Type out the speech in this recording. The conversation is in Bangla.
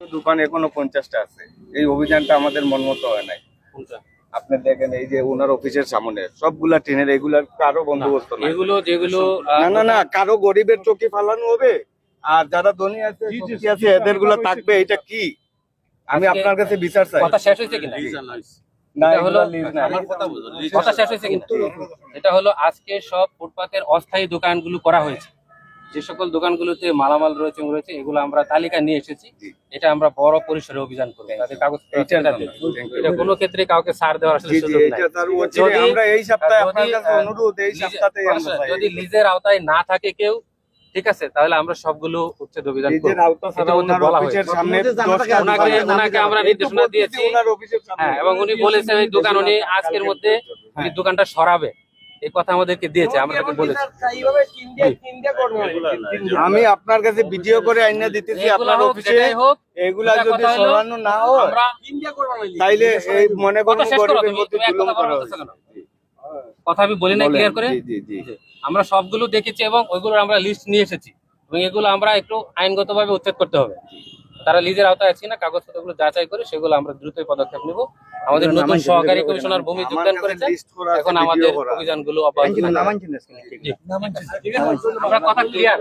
দোকান এখনও পঞ্চাশটা আছে। এই অভিযানটা আমাদের মন মতো হয় নাই। আপনি দেখেন এই যে ওনার অফিসের সামনে সবগুলা ট্রেনের এগুলার কারও বন্দোবস্ত নাই। এগুলো যেগুলো না না না কারও গরিবের চোখে ফালানো হবে আর যারা ধনী আছে আছে এদেরগুলা থাকবে এটা কি? আমি আপনার কাছে বিচার চাই। শেষ হয়েছে কিনা? কথা শেষ হয়েছে কিনা? এটা হলো আজকে সব ফুটপাতের অস্থায়ী দোকানগুলো করা হয়েছে। যে সকল দোকানগুলোতে মালামাল রয়েছে রয়েছে এগুলো আমরা তালিকা নিয়ে এসেছি। এটা আমরা বড় পরিসরে অভিযান করব। তাদের কাগজ এটা কোনো ক্ষেত্রে কাউকে ছাড় দেওয়ার আসলে সুযোগ নাই। যদি- লিজের আওতায় না থাকে কেউ ঠিক আছে তাহলে আমরা সবগুলো উচ্ছেদ অভিযান ওনাকে আমরা নির্দেশনা দিয়েছি। হ্যাঁ এবং উনি বলেছেন এই দোকান উনি আজকের মধ্যে উনি দোকানটা সরাবে। এই কথা আমাদেরকে দিয়েছে আমরা তাকে বলেছি। আমি আপনার কাছে ভিডিও করে আইনা দিতেছি আপনার অফিসে এগুলা যদি সরানো না হয় তাইলে এই মনে করুন গরিবের জুলুম কথা করা বলো কথা আমি বলি না ক্লিয়ার করে। আমরা সবগুলো দেখেছি এবং ওইগুলোর আমরা লিস্ট নিয়ে এসেছি। এবং এগুলো আমরা একটু আইনগতভাবে উচ্ছেদ করতে হবে। তারা লিজের আওতায় আছে না কাগজপত্রগুলো যাচাই করে সেগুলো আমরা দ্রুতই পদক্ষেপ নিব। আমাদের নতুন সহকারী কমিশনার ভূমি যোগদান করেছে এখন আমাদের। অভিযানগুলো অব্যাহত আমরা কথা ক্লিয়ার।